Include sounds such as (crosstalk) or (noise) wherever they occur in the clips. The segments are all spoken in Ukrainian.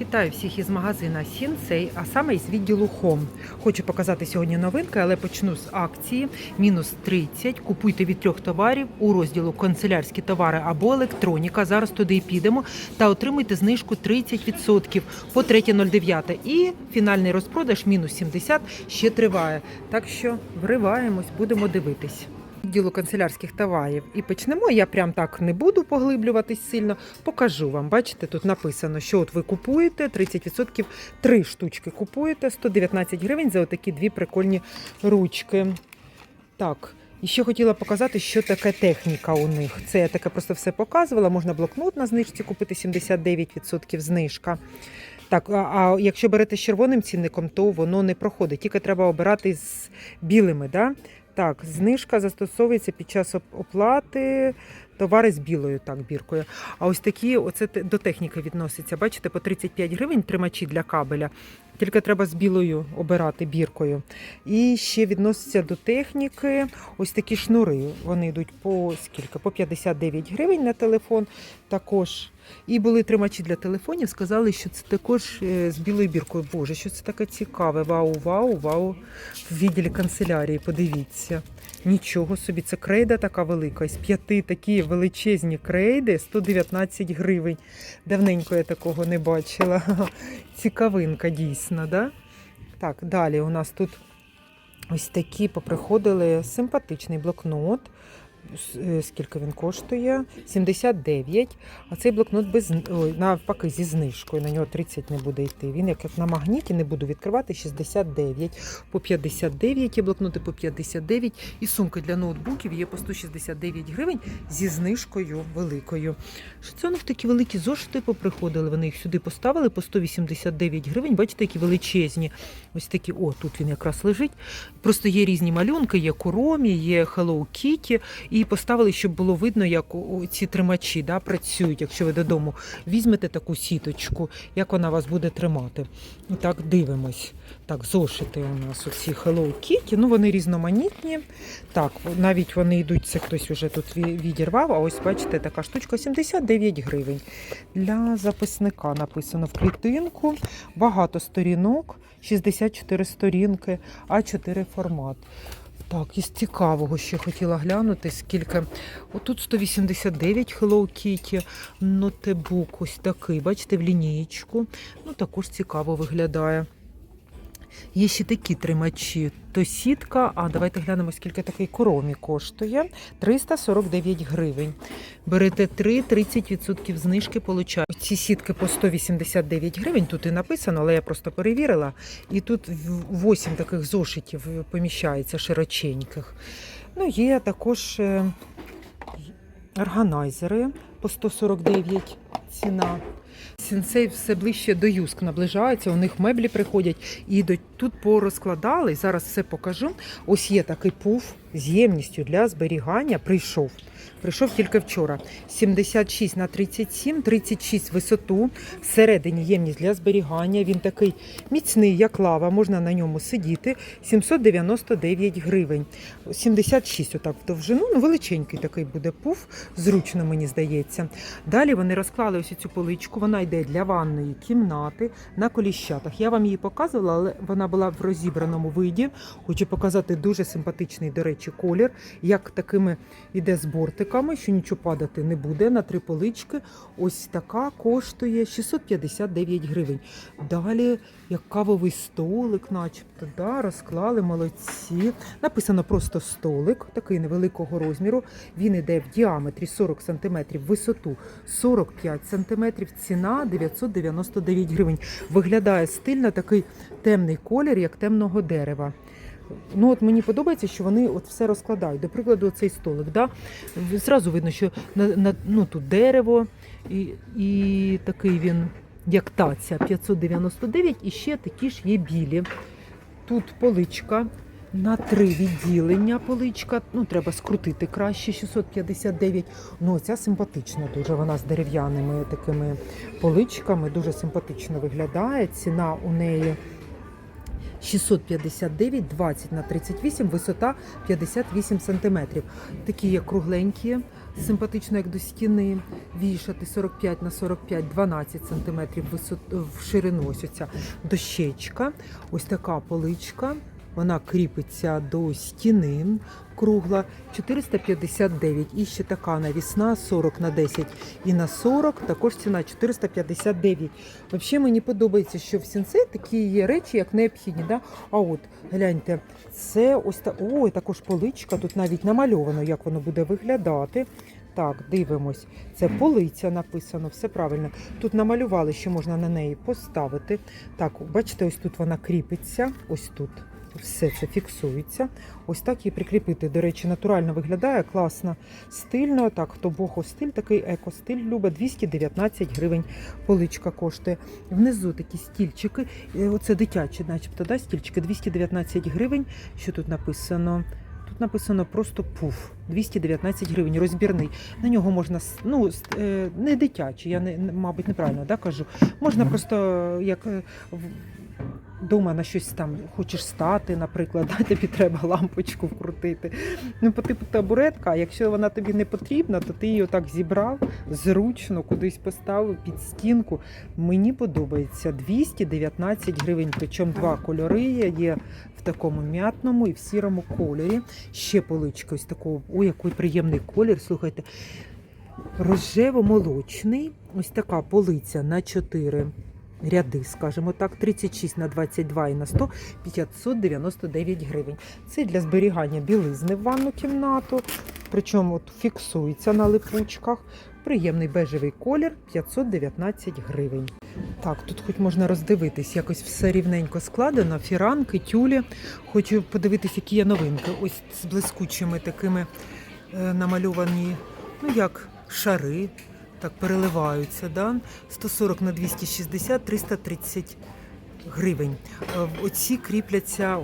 Вітаю всіх із магазина Сінсей, а саме із відділу Хом. Хочу показати сьогодні новинки, але почну з акції. Мінус 30. Купуйте від трьох товарів у розділу канцелярські товари або електроніка. Зараз туди і підемо та отримуйте знижку 30% по 3.09. І фінальний розпродаж мінус 70 ще триває. Так що вриваємось, будемо дивитись. Діло канцелярських товарів і почнемо. Я прям так не буду поглиблюватись сильно. Покажу вам. Бачите, тут написано, що от ви купуєте 30%, три штучки купуєте 119 гривень за отакі дві прикольні ручки. Так. І ще хотіла показати, що таке техніка у них. Це я таке просто все показувала. Можна блокнот на знижці купити 79% знижка. Так, а, а якщо берете з червоним цінником, то воно не проходить. Тільки треба обирати з білими. Да? Так, знижка застосовується під час оплати товари з білою так, біркою. А ось такі, оце до техніки відноситься. Бачите, по 35 гривень тримачі для кабеля. Тільки треба з білою обирати біркою. І ще відноситься до техніки ось такі шнури. Вони йдуть по скільки? По 59 гривень на телефон. Також. І були тримачі для телефонів. Сказали, що це також е, з білою біркою. Боже, що це таке цікаве. Вау, вау, вау. В відділі канцелярії. Подивіться. Нічого собі, це крейда така велика. З п'яти такі величезні крейди 119 гривень. Давненько я такого не бачила. (laughs) Цікавинка дійсно, да? Так, далі у нас тут ось такі поприходили симпатичний блокнот. Е, Скільки він коштує? 79. А цей блокнот без навпаки зі знижкою. На нього 30 не буде йти. Він як на магніті не буду відкривати 69. По 59 є блокноти по 59. І сумки для ноутбуків є по 169 гривень зі знижкою великою. Що це такі великі зошити поприходили? Вони їх сюди поставили по 189 гривень. Бачите, які величезні. Ось такі, о, тут він якраз лежить. Просто є різні малюнки, є Куромі, є Hello Kitty. І поставили, щоб було видно, як ці тримачі да, працюють, якщо ви додому візьмете таку сіточку, як вона вас буде тримати. І так дивимось. Так, зошити у нас оці Hello Kitty, ну вони різноманітні. Так, навіть вони йдуть, це хтось вже тут відірвав. А ось бачите, така штучка 79 гривень. Для записника написано в клітинку. Багато сторінок, 64 сторінки, А4 формат. Так, із цікавого ще хотіла глянути, скільки. Отут 189 Hello Kitty, нотебук ось такий, бачите, в лінієчку. Ну, також цікаво виглядає. Є ще такі тримачі. То сітка, а давайте глянемо, скільки такий коромі коштує. 349 гривень. Берете 3, 30% знижки получаєте. Ці сітки по 189 гривень. Тут і написано, але я просто перевірила. І тут 8 таких зошитів поміщається широченьких. Ну, є також е, органайзери по 149 ціна. Сінсей все ближче до Юск наближається, у них меблі приходять і тут порозкладали. Зараз все покажу. Ось є такий пуф з ємністю для зберігання. Прийшов. Прийшов тільки вчора. 76 на 37, 36 висоту. Всередині ємність для зберігання. Він такий міцний, як лава, можна на ньому сидіти. 799 гривень. 76 отак в довжину. Ну, величенький такий буде пуф, зручно, мені здається. Далі вони розклали ось цю поличку. Вона йде для ванної кімнати на коліщатах. Я вам її показувала, але вона була в розібраному виді. Хочу показати дуже симпатичний, до речі, колір, як такими іде з бортиками, що нічого падати не буде на три полички. Ось така коштує 659 гривень. Далі як кавовий столик, начебто, да, розклали, молодці. Написано просто столик, такий невеликого розміру. Він іде в діаметрі 40 см, висоту 45 см, ціна 999 гривень. Виглядає стильно такий темний колір, як темного дерева. Ну от мені подобається, що вони от все розкладають. До прикладу, цей столик. Да? Зразу видно, що на, на, ну, тут дерево і, і такий він, як таця, 599, і ще такі ж є білі. Тут поличка на три відділення поличка. Ну, треба скрутити краще 659. Ну, ця симпатична дуже. Вона з дерев'яними такими поличками. Дуже симпатично виглядає. Ціна у неї 659, 20 на 38, висота 58 см. Такі є кругленькі симпатично як до стіни, вішати 45 на 45, 12 см висот... в ширину. Ось оця дощечка. Ось така поличка. Вона кріпиться до стіни кругла 459. І ще така навісна 40 на 10 і на 40. Також ціна 459. Взагалі мені подобається, що в сінце такі є речі, як необхідні. Да? А от гляньте, це ось та ой, також поличка. Тут навіть намальовано, як воно буде виглядати. Так, дивимось. Це полиця написано, все правильно. Тут намалювали, що можна на неї поставити. Так, бачите, ось тут вона кріпиться. Ось тут. Все це фіксується. Ось так її прикріпити. До речі, натурально виглядає класно, стильно. Так, хто бохо стиль, такий еко-стиль любить. 219 гривень поличка коштує. Внизу такі стільчики. Е, Оце дитячі, начебто, да, стільчики 219 гривень. Що тут написано? Тут написано просто пуф. 219 гривень, розбірний. На нього можна ну, е, не дитячий, я не, мабуть, неправильно да, кажу. Можна просто як е, в- Дома на щось там хочеш стати, наприклад, (laughs) да, тобі треба лампочку вкрутити. Ну, по типу табуретка, а якщо вона тобі не потрібна, то ти її отак зібрав зручно, кудись поставив під стінку. Мені подобається 219 гривень, причому два кольори є. є в такому м'ятному і в сірому кольорі. Ще поличка ось такого, ой, який приємний колір. Слухайте, рожево-молочний, ось така полиця на 4 ряди, скажімо так, 36 на 22 і на 100 599 гривень. Це для зберігання білизни в ванну кімнату, причому от фіксується на липучках. Приємний бежевий колір 519 гривень. Так, тут хоч можна роздивитись, якось все рівненько складено, фіранки, тюлі. Хочу подивитись, які є новинки. Ось з блискучими такими е, намальовані, ну як шари, так переливаються. Да? 140 на 260, 330 гривень. Е, Оці кріпляться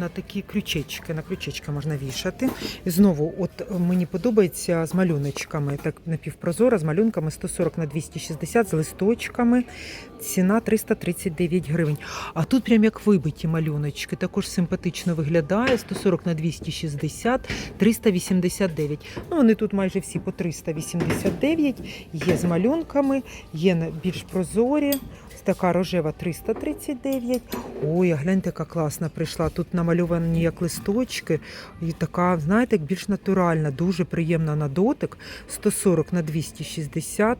на такі крючечки. На крючечки можна вішати. І знову, от е, мені подобається з малюночками, так напівпрозора, з малюнками 140 на 260, з листочками. Ціна 339 гривень. А тут прям як вибиті малюночки, також симпатично виглядає. 140 на 260, 389. Ну, вони тут майже всі по 389. Є з малюнками, є більш прозорі. Така рожева 339. Ой, а гляньте, яка класна прийшла. Тут намальовані як листочки. І така, знаєте, як більш натуральна, дуже приємна на дотик. 140 на 260.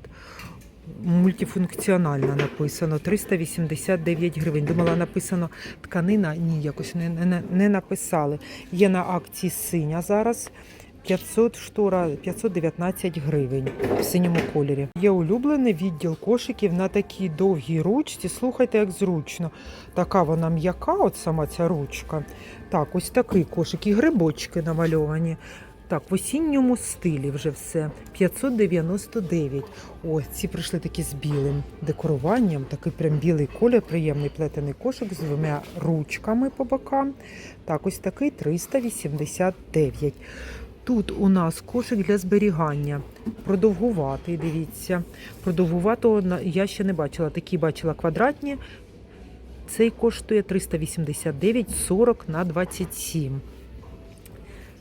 Мультифункціональна написано 389 гривень. Думала, написано тканина. Ні, якось не, не, не написали. Є на акції синя зараз. 500 штора 519 гривень в синьому кольорі. Є улюблений відділ кошиків на такій довгій ручці. Слухайте, як зручно. Така вона м'яка, от сама ця ручка. Так, ось такий кошик. І грибочки намальовані. Так, в осінньому стилі вже все. 599. Ось ці прийшли такі з білим декоруванням. Такий прям білий колір, приємний плетений кошик з двома ручками по бокам. Так, ось такий 389. Тут у нас кошик для зберігання. Продовгуватий, дивіться. Продовгуватого я ще не бачила. Такі бачила квадратні. Цей коштує 389,40 на 27.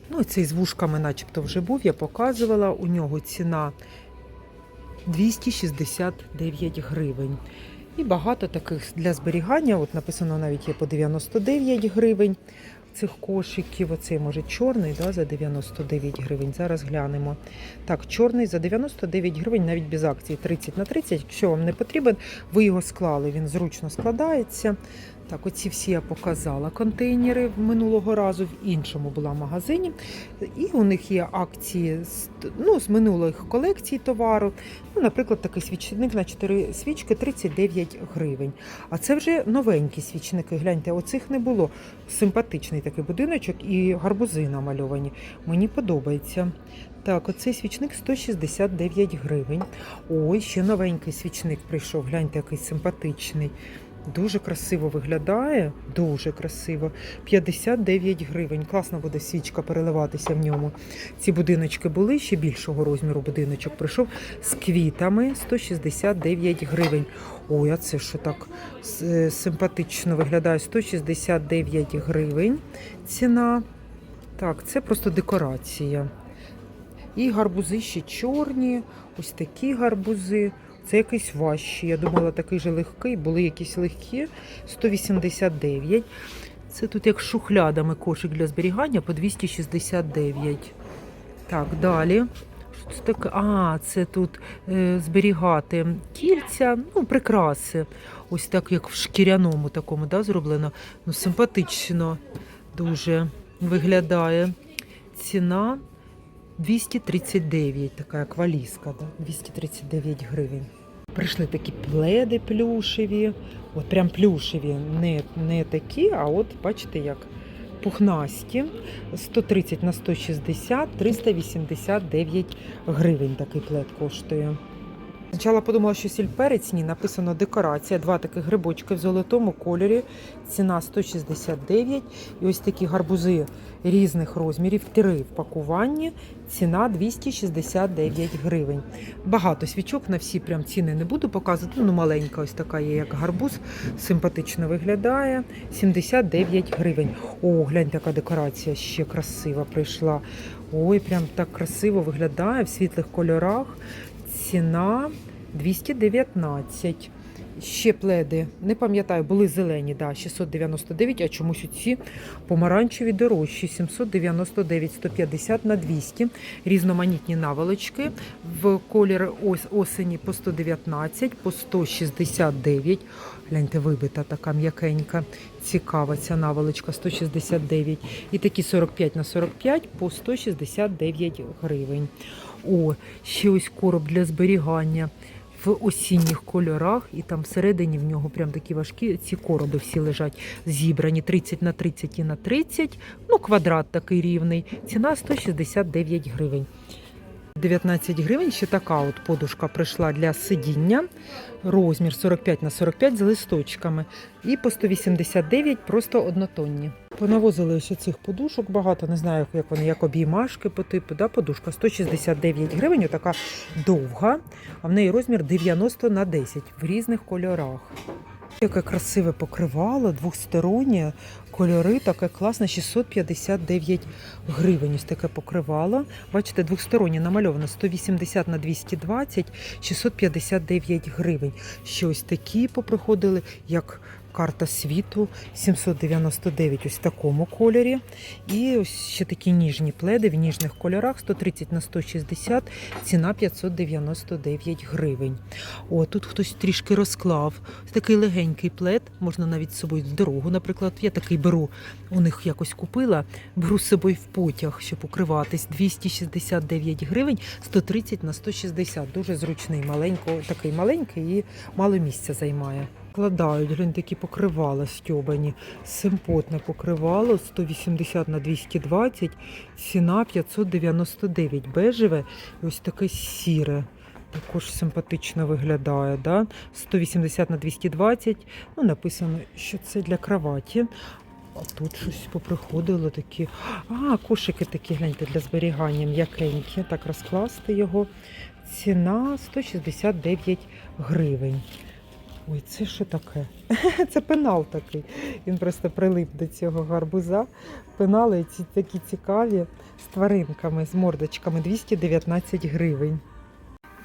Ну, цей з вушками начебто вже був, я показувала. У нього ціна 269 гривень. І багато таких для зберігання. От написано навіть є по 99 гривень цих кошиків. Оцей може чорний да, за 99 гривень. Зараз глянемо. Так, чорний за 99 гривень, навіть без акції 30 на 30. Якщо вам не потрібен, ви його склали. Він зручно складається. Так, оці всі я показала контейнери минулого разу в іншому була магазині. І у них є акції ну, з минулих колекцій товару. Ну, наприклад, такий свічник на 4 свічки 39 гривень. А це вже новенькі свічники. Гляньте, оцих не було. Симпатичний такий будиночок і гарбузи намальовані. Мені подобається. Так, оцей свічник 169 гривень. Ой, ще новенький свічник прийшов. Гляньте, який симпатичний. Дуже красиво виглядає, дуже красиво. 59 гривень. Класно буде свічка переливатися в ньому. Ці будиночки були ще більшого розміру. Будиночок прийшов з квітами 169 гривень. Ой, а це що так е, симпатично виглядає? 169 гривень ціна. Так, це просто декорація. І гарбузи ще чорні, ось такі гарбузи. Це якийсь важчий. Я думала, такий же легкий. Були якісь легкі 189. Це тут як шухлядами кошик для зберігання по 269. Так, далі. Що це таке? А, це тут е, зберігати кільця, ну, прикраси. Ось так, як в шкіряному такому, да, зроблено. Ну, симпатично дуже виглядає. Ціна 239, така кваліска, да? 239 гривень. Прийшли такі пледи плюшеві, от прям плюшеві, не, не такі, а от бачите, як пухнасті. 130 на 160, 389 гривень такий плед коштує. Спочатку подумала, що сільперець, ні, написано декорація. Два таких грибочки в золотому кольорі. Ціна 169. І ось такі гарбузи різних розмірів, три в пакуванні. Ціна 269 гривень. Багато свічок на всі прям ціни не буду показувати. Ну, маленька ось така є, як гарбуз. Симпатично виглядає. 79 гривень. О, глянь, така декорація ще красива прийшла. Ой, прям так красиво виглядає в світлих кольорах. Ціна 219. Ще пледи, не пам'ятаю, були зелені, да, 699, а чомусь ці помаранчеві дорожчі, 799, 150 на 200. Різноманітні наволочки в колір осені по 119, по 169. Гляньте, вибита така м'якенька, цікава ця наволочка 169. І такі 45 на 45 по 169 гривень. О, ще ось короб для зберігання в осінніх кольорах, і там всередині в нього прям такі важкі ці короби всі лежать зібрані 30 на 30 і на 30. Ну, квадрат такий рівний. Ціна 169 гривень. 19 гривень ще така от подушка прийшла для сидіння. Розмір 45 на 45 з листочками. І по 189 просто однотонні. Понавозили ще цих подушок багато, не знаю, як вони, як обіймашки по типу. Да? Подушка 169 гривень, отака довга, а в неї розмір 90 на 10 в різних кольорах. Яке красиве покривало, двостороннє, кольори, таке класне, 659 гривень. Ось таке покривало. Бачите, двостороннє намальовано 180 на 220, 659 гривень. Щось такі поприходили, як карта світу 799 ось в такому кольорі. І ось ще такі ніжні пледи в ніжних кольорах 130 на 160, ціна 599 гривень. О, тут хтось трішки розклав. Такий легенький плед, можна навіть з собою в дорогу, наприклад. Я такий беру, у них якось купила, беру з собою в потяг, щоб укриватись. 269 гривень, 130 на 160. Дуже зручний, маленько, такий маленький і мало місця займає. Складають, глянь, такі покривала стьобані. Симпотне покривало 180 на 220, ціна 599 бежеве і ось таке сіре. Також симпатично виглядає. Да? 180 на 220. Ну, написано, що це для кроваті. А тут щось поприходило такі. А, кошики такі, гляньте, для зберігання м'якенькі. Так розкласти його. Ціна 169 гривень. Ой, це що таке? (laughs) Це пенал такий. Він просто прилип до цього гарбуза. Пенали ці такі цікаві з тваринками, з мордочками 219 гривень.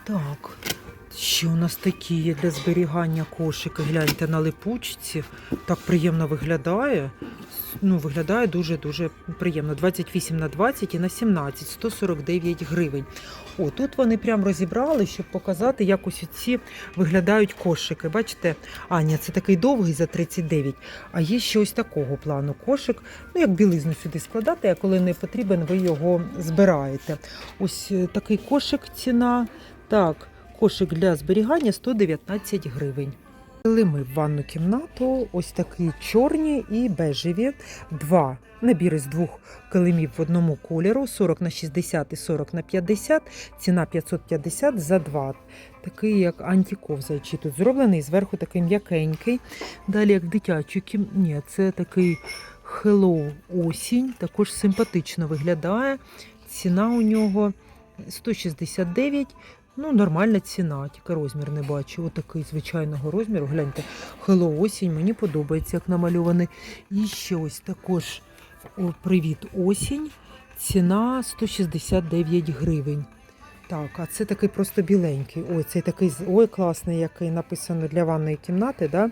Так, ще у нас такі є для зберігання кошики. Гляньте на липучці. Так приємно виглядає. Ну, виглядає дуже-дуже приємно. 28 на 20 і на 17, 149 гривень. О, тут вони прям розібрали, щоб показати, як ось ці виглядають кошики. Бачите, а, ні, це такий довгий за 39, а є ще ось такого плану кошик. Ну, як білизну сюди складати, а коли не потрібен, ви його збираєте. Ось е, такий кошик ціна. Так, кошик для зберігання 119 гривень. Взяли ми в ванну кімнату, ось такі чорні і бежеві. Два набіри з двох килимів в одному кольору, 40 на 60 і 40 на 50, ціна 550 за два. Такий як антиковзаючий. Тут зроблений зверху такий м'якенький. Далі як дитячий кім... Ні, це такий Hello осінь, також симпатично виглядає. Ціна у нього 169. Ну, нормальна ціна, тільки розмір не бачу. Отакий звичайного розміру. Гляньте, Hello осінь, мені подобається, як намальований. І ще ось також о, привіт осінь. Ціна 169 гривень. Так, а це такий просто біленький. Ой, цей такий ой, класний, який написано для ванної кімнати, да?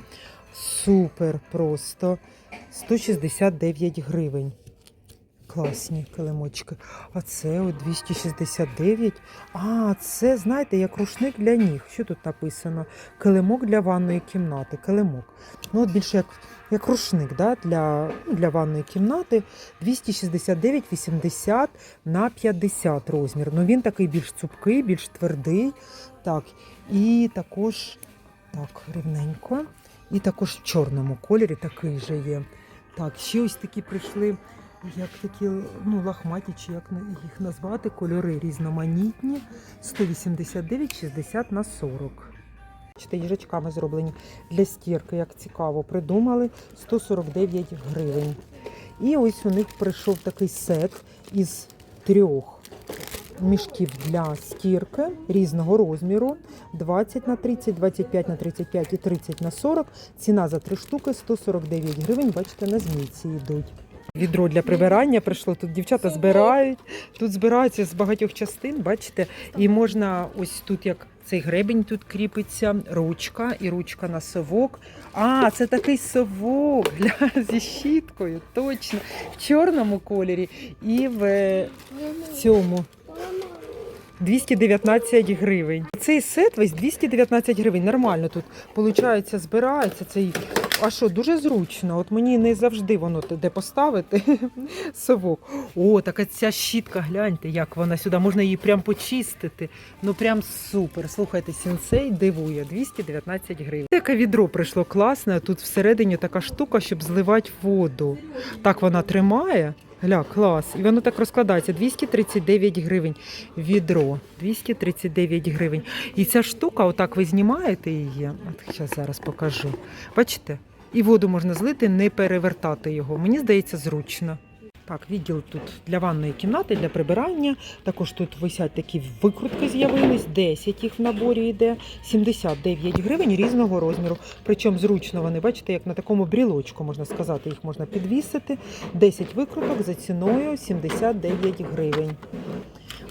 Супер просто. 169 гривень. Класні килимочки. А це от 269. А, це, знаєте, як рушник для ніг. Що тут написано? Килимок для ванної кімнати. Килимок. Ну, от більше як, як рушник да? для, ну, для ванної кімнати. 269,80 на 50 розмір. Ну він такий більш цупкий, більш твердий. Так, і також так, рівненько. І також в чорному кольорі такий же є. Так, ще ось такі прийшли, як такі ну, лахматі, чи як їх назвати, кольори різноманітні. 189,60 на 40. Бачите, їжачками зроблені для стірки, як цікаво, придумали 149 гривень. І ось у них прийшов такий сет із трьох мішків для стірки різного розміру. 20 на 30, 25 на 35 і 30 на 40. Ціна за три штуки 149 гривень. Бачите, на змійці йдуть. Відро для прибирання прийшло. Тут дівчата збирають. Тут збираються з багатьох частин, бачите, і можна ось тут як. Цей гребень тут кріпиться, ручка і ручка на совок. А, це такий совок гля, зі щіткою, точно. В чорному кольорі і в, в цьому 219 гривень. Цей сет весь 219 гривень. Нормально тут виходить, збирається цей. А що, дуже зручно. От мені не завжди воно де поставити (laughs) совок. О, така ця щітка, гляньте, як вона сюди. Можна її прям почистити. Ну прям супер. Слухайте, сінсей дивує. 219 гривень. Таке відро прийшло класне. Тут всередині така штука, щоб зливати воду. Так вона тримає. Гля, клас. І воно так розкладається. 239 гривень відро. 239 гривень. І ця штука, отак ви знімаєте її. От зараз зараз покажу. Бачите? І воду можна злити, не перевертати його. Мені здається, зручно. Так, відділ тут для ванної кімнати, для прибирання. Також тут висять такі викрутки з'явились. 10 їх в наборі йде. 79 гривень різного розміру. Причому зручно вони, бачите, як на такому брілочку, можна сказати, їх можна підвісити. 10 викруток за ціною 79 гривень.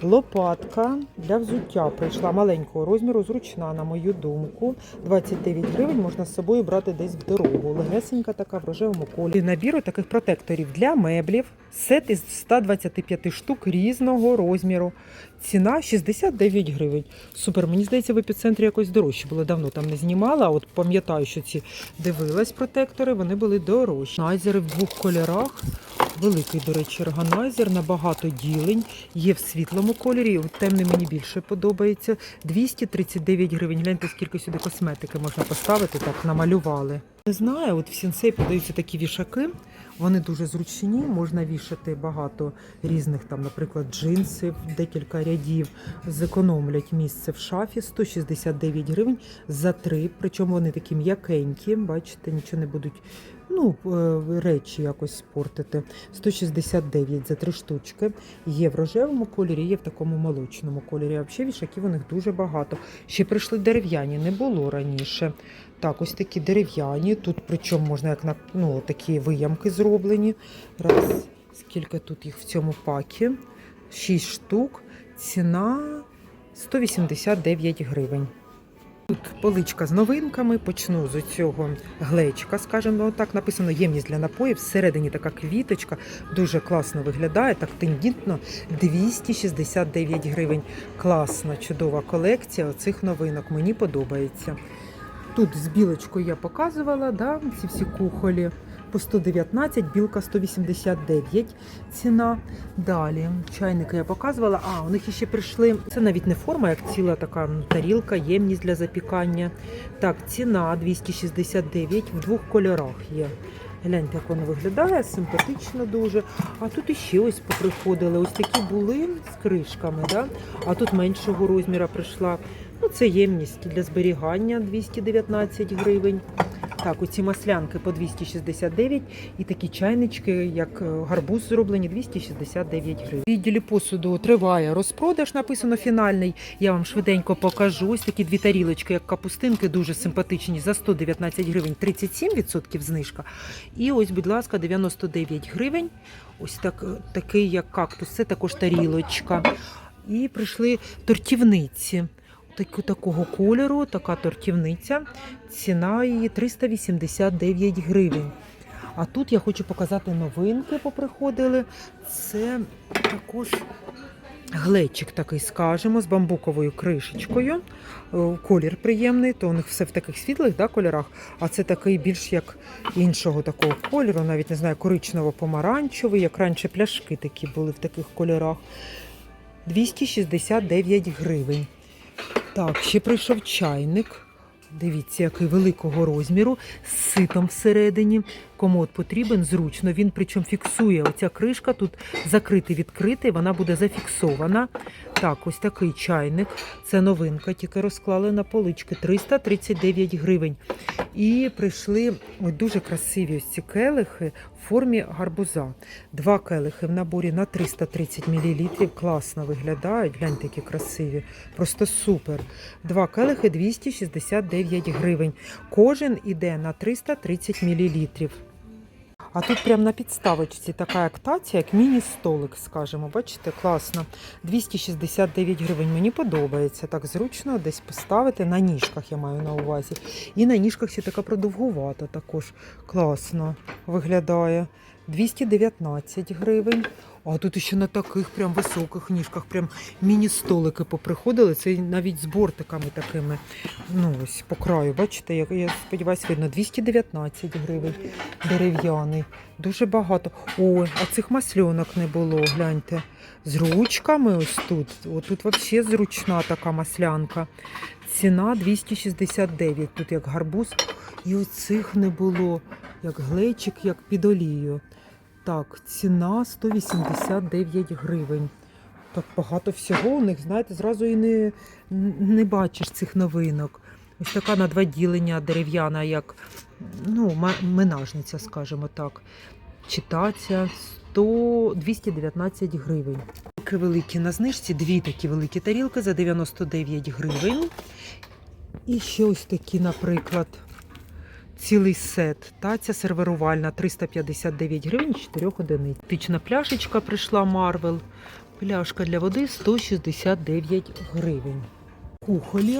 Лопатка для взуття прийшла маленького розміру, зручна, на мою думку. 29 гривень можна з собою брати десь в дорогу. Легесенька така в рожевому кольорі. Набір таких протекторів для меблів. Сет із 125 штук різного розміру. Ціна 69 гривень. Супер, мені здається, в епіцентрі якось дорожче було. Давно там не знімала. От пам'ятаю, що ці дивилась протектори, вони були дорожчі. Найзери в двох кольорах. Великий, до речі, органайзер на багато ділень. Є в світлому кольорі. Темний мені більше подобається. 239 гривень. Гляньте, скільки сюди косметики можна поставити, так намалювали. Не знаю, от в сінсей подаються такі вішаки. Вони дуже зручні, можна вішати багато різних, там, наприклад, джинсів, декілька рядів. Зекономлять місце в шафі 169 гривень за три. Причому вони такі м'якенькі, бачите, нічого не будуть ну, е, речі якось спортити. 169 за три штучки. Є в рожевому кольорі, є в такому молочному кольорі. А взагалі вішаків у них дуже багато. Ще прийшли дерев'яні, не було раніше. Так, ось такі дерев'яні. Тут причому можна як на ну, такі виямки зроблені. Раз, скільки тут їх в цьому пакі? 6 штук. Ціна 189 гривень. Тут поличка з новинками. Почну з цього глечка, скажімо так, написано ємність для напоїв. Всередині така квіточка, дуже класно виглядає, так тендітно. 269 гривень. Класна, чудова колекція оцих новинок. Мені подобається. Тут з білочкою я показувала, да, ці всі кухолі. По 119, білка 189 ціна. Далі чайники я показувала. А, у них ще прийшли. Це навіть не форма, як ціла така ну, тарілка, ємність для запікання. Так, ціна 269 в двох кольорах є. Гляньте, як воно виглядає, симпатично дуже. А тут іще ось поприходили. Ось такі були з кришками, да? а тут меншого розміру прийшла. Ну, це ємність для зберігання 219 гривень. Так, оці маслянки по 269 і такі чайнички, як е, гарбуз зроблені, 269 гривень. Відділі посуду триває розпродаж, написано фінальний. Я вам швиденько покажу. Ось такі дві тарілочки, як капустинки, дуже симпатичні. За 119 гривень 37% знижка. І ось, будь ласка, 99 гривень. Ось так, такий, як кактус. Це також тарілочка. І прийшли тортівниці. Так, такого кольору, така тортівниця. Ціна її 389 гривень. А тут я хочу показати новинки, поприходили. Це також глечик такий, скажемо, з бамбуковою кришечкою. Е, Колір приємний, то у них все в таких світлих да, кольорах, а це такий більш як іншого такого кольору, навіть не знаю, коричнево-помаранчевий, як раніше пляшки такі були в таких кольорах. 269 гривень. Так, ще прийшов чайник. Дивіться, який великого розміру, з ситом всередині. Комод потрібен зручно. Він причому фіксує. Оця кришка тут закритий відкритий, вона буде зафіксована. Так, ось такий чайник. Це новинка, тільки розклали на полички. 339 гривень. І прийшли ось дуже красиві ось ці келихи в формі гарбуза. Два келихи в наборі на 330 мл. Класно виглядають. Гляньте, які красиві. Просто супер. Два келихи 269 гривень. Кожен іде на 330 мл. А тут прямо на підставочці така актація, як міні-столик, скажімо. Бачите, класно. 269 гривень. Мені подобається. Так зручно десь поставити. На ніжках я маю на увазі. І на ніжках ще така продовгувата також. Класно виглядає. 219 гривень. А тут ще на таких прям високих ніжках, прям міні-столики поприходили. Це навіть з бортиками такими. Ну ось по краю, бачите, я, я сподіваюся, видно 219 гривень дерев'яний. Дуже багато. Ой, а цих масльонок не було, гляньте. З ручками ось тут. О, тут взагалі зручна така маслянка. Ціна 269, тут як гарбуз. І оцих не було, як глечик, як під олію. Так, ціна 189 гривень. Так багато всього у них, знаєте, зразу і не, не бачиш цих новинок. Ось така на два ділення дерев'яна, як ну, минажниця, скажімо так. Читаця 100, 219 гривень. Такі великі на знижці, дві такі великі тарілки за 99 гривень. І ще ось такі, наприклад, цілий сет. Таця серверувальна 359 гривень, 4 одиниць. Тична пляшечка прийшла Марвел. Пляшка для води 169 гривень. Кухолі,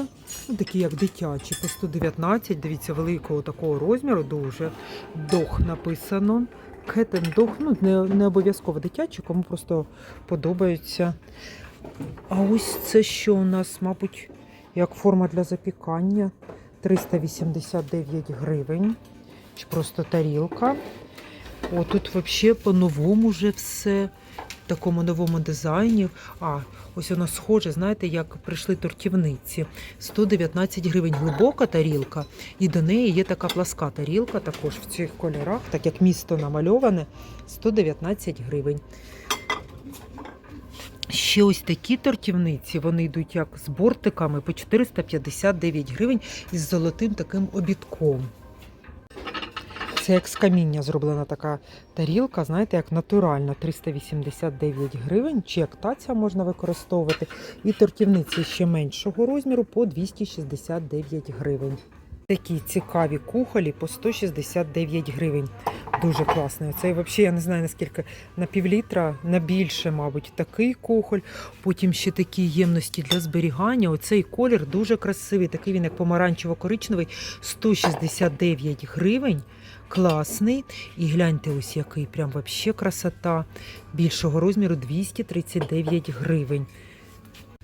ну, такі як дитячі, по 119, дивіться, великого такого розміру, дуже дох написано. Кетен дох, ну не, не обов'язково дитячі, кому просто подобаються. А ось це що у нас, мабуть, як форма для запікання. 389 гривень. Чи просто тарілка. О, тут взагалі по-новому вже все. В такому новому дизайні. А, ось воно схоже, знаєте, як прийшли тортівниці. 119 гривень глибока тарілка, і до неї є така пласка тарілка, також в цих кольорах, так як місто намальоване, 119 гривень. Ще ось такі тортівниці, вони йдуть як з бортиками по 459 гривень із золотим таким обідком. Це як з каміння зроблена така тарілка, знаєте, як натуральна, 389 гривень, чи як таця можна використовувати. І тортівниці ще меншого розміру по 269 гривень. Такі цікаві кухолі по 169 гривень. Дуже класний. Цей взагалі, я не знаю наскільки на півлітра, на більше, мабуть, такий кухоль. Потім ще такі ємності для зберігання. Оцей колір дуже красивий, такий він як помаранчево-коричневий, 169 гривень. Класний. І гляньте, ось який прям вообще красота. Більшого розміру 239 гривень.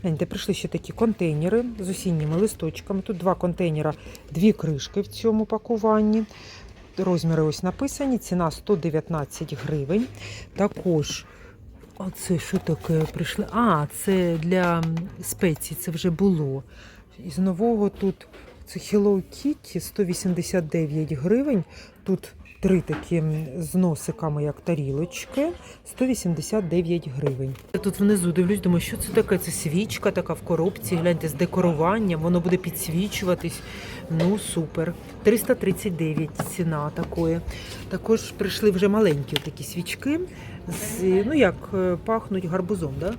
Гляньте, прийшли ще такі контейнери з осінніми листочками. Тут два контейнера, дві кришки в цьому пакуванні. Розміри ось написані, ціна 119 гривень. Також, а це що таке? Прийшли? А, це для м, спецій, це вже було. Із нового тут це Hello Kitty 189 гривень. Тут Три такі з носиками, як тарілочки, 189 гривень. Я тут внизу дивлюсь, думаю, що це таке? Це свічка така в коробці, гляньте, з декоруванням, воно буде підсвічуватись. Ну, супер. 339 ціна такої. Також прийшли вже маленькі такі свічки, з, ну як е, пахнуть гарбузом, да?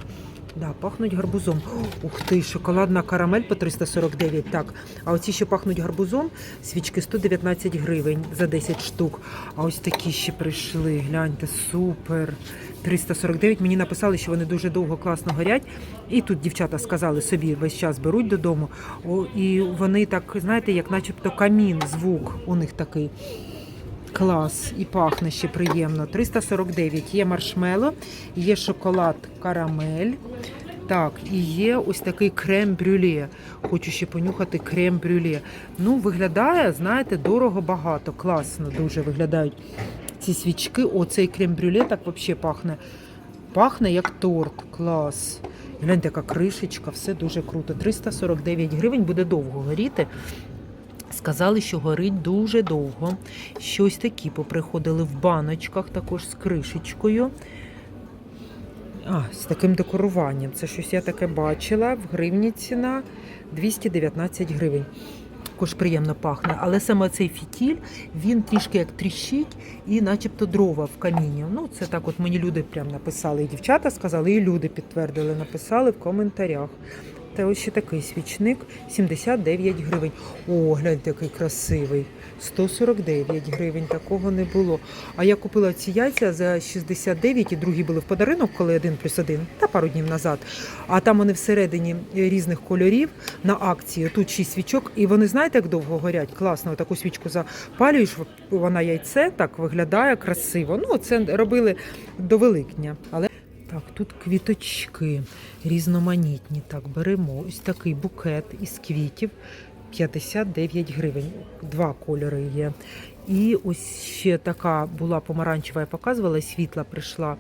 Да, пахнуть гарбузом. Ух ти, шоколадна карамель по 349, так. А оці, що пахнуть гарбузом, свічки 119 гривень за 10 штук. А ось такі ще прийшли. Гляньте, супер. 349. Мені написали, що вони дуже довго класно горять. І тут дівчата сказали собі весь час беруть додому. О, і вони так, знаєте, як начебто камін, звук у них такий. Клас і пахне ще приємно. 349. Є маршмело, є шоколад карамель. Так, і є ось такий крем-брюле. Хочу ще понюхати крем-брюле. Ну, виглядає, знаєте, дорого багато. Класно дуже виглядають ці свічки. О, цей крем-брюле так взагалі пахне. Пахне як торт. Клас. Гляньте, яка кришечка, все дуже круто. 349 гривень буде довго горіти. Сказали, що горить дуже довго. Щось такі поприходили в баночках, також з кришечкою. А, з таким декоруванням. Це щось я таке бачила. В гривні ціна 219 гривень. Також приємно пахне. Але саме цей фітіль, він трішки як тріщить і начебто дрова в каміні. Ну, це так от мені люди прям написали. І дівчата сказали, і люди підтвердили, написали в коментарях. Та ось такий свічник 79 гривень. О, гляньте, який красивий. 149 гривень, такого не було. А я купила ці яйця за 69, і другі були в подарунок, коли один плюс один, та пару днів назад. А там вони всередині різних кольорів на акції. Тут 6 свічок, і вони знаєте, як довго горять? Класно, таку свічку запалюєш, вона яйце так виглядає красиво. Ну, це робили до Великдня. Але так, тут квіточки різноманітні. Так, беремо ось такий букет із квітів 59 гривень. Два кольори є. І ось ще така була помаранчева, я показувала, світла прийшла.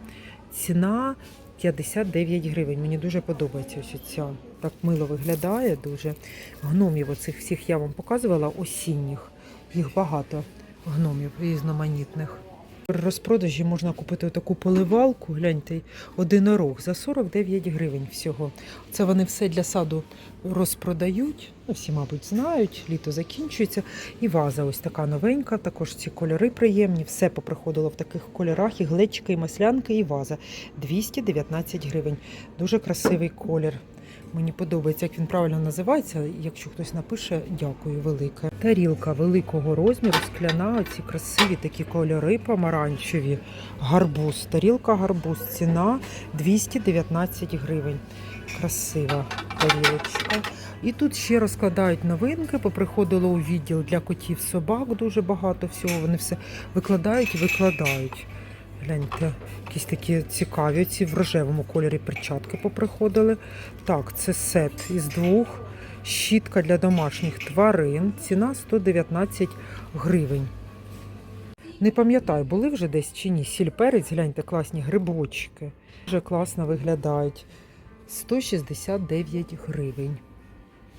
Ціна 59 гривень. Мені дуже подобається ось ця. Так мило виглядає дуже. Гномів оцих всіх я вам показувала осінніх. Їх багато гномів різноманітних. При розпродажі можна купити таку поливалку, гляньте, одинорог за 49 гривень всього. Це вони все для саду розпродають. Ну, всі, мабуть, знають, літо закінчується. І ваза ось така новенька, також ці кольори приємні. Все поприходило в таких кольорах, і глечики, і маслянки, і ваза. 219 гривень. Дуже красивий колір. Мені подобається, як він правильно називається. Якщо хтось напише, дякую велике. Тарілка великого розміру, скляна, оці красиві такі кольори помаранчеві. Гарбуз. Тарілка гарбуз. Ціна 219 гривень. Красива тарілочка. І тут ще розкладають новинки. Поприходило у відділ для котів собак дуже багато всього. Вони все викладають і викладають. Гляньте, якісь такі цікаві. Ці в рожевому кольорі перчатки поприходили. Так, це сет із двох. Щітка для домашніх тварин. Ціна 119 гривень. Не пам'ятаю, були вже десь чи ні. Сіль перець, гляньте, класні грибочки. Дуже класно виглядають. 169 гривень.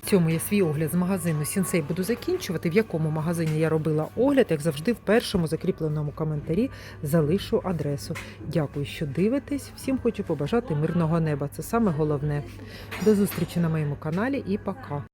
Цьому я свій огляд з магазину Сінсей буду закінчувати. В якому магазині я робила огляд, як завжди, в першому закріпленому коментарі залишу адресу. Дякую, що дивитесь. Всім хочу побажати мирного неба. Це саме головне. До зустрічі на моєму каналі і пока.